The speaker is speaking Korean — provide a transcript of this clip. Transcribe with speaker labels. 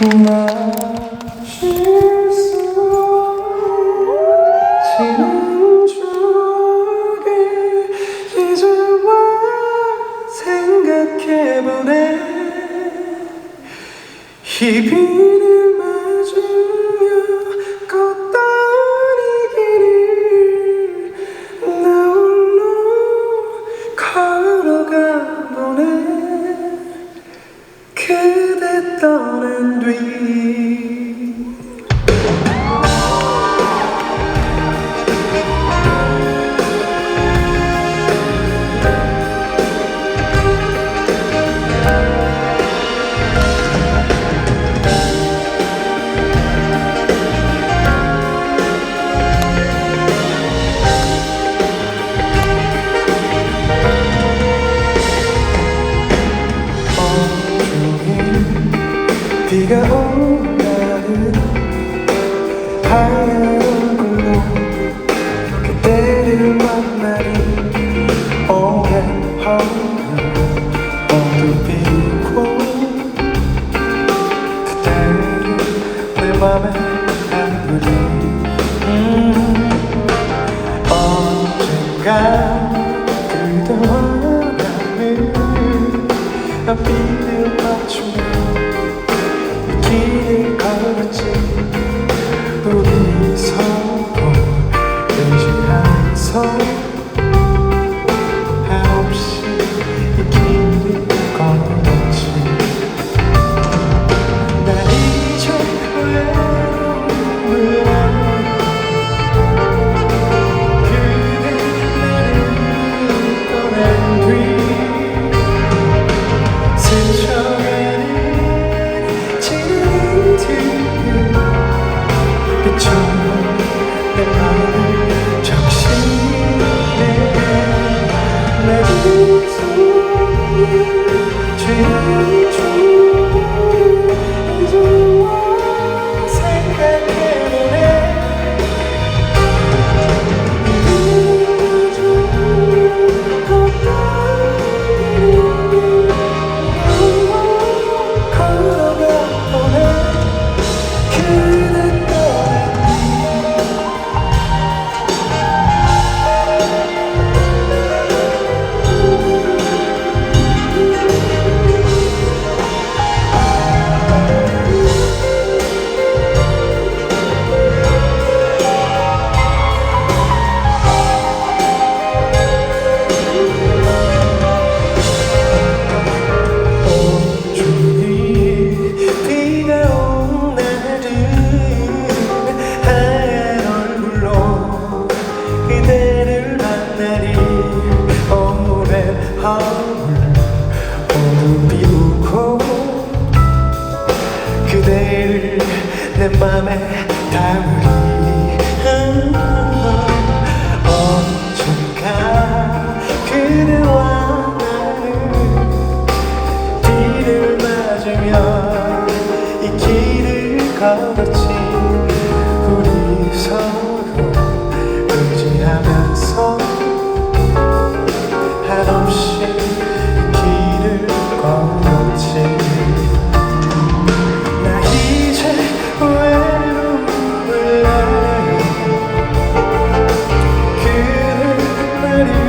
Speaker 1: 마실 수 지난 추억에 이제와 생각해보네 이 비를 그대 비가 날은 하얀 얼굴로 그대를 만나니 오랜 하늘 모두 비고 그대를 내 맘에 안으리. 음, 언젠가 그대와 나는 비를 맞추며 그대를 내 맘에 담으리. 언젠가 그대와 나는 비를 맞으며 이 길을 걸었지. 우리 서로 의지하면서 한없이 이 길을 걸었지 나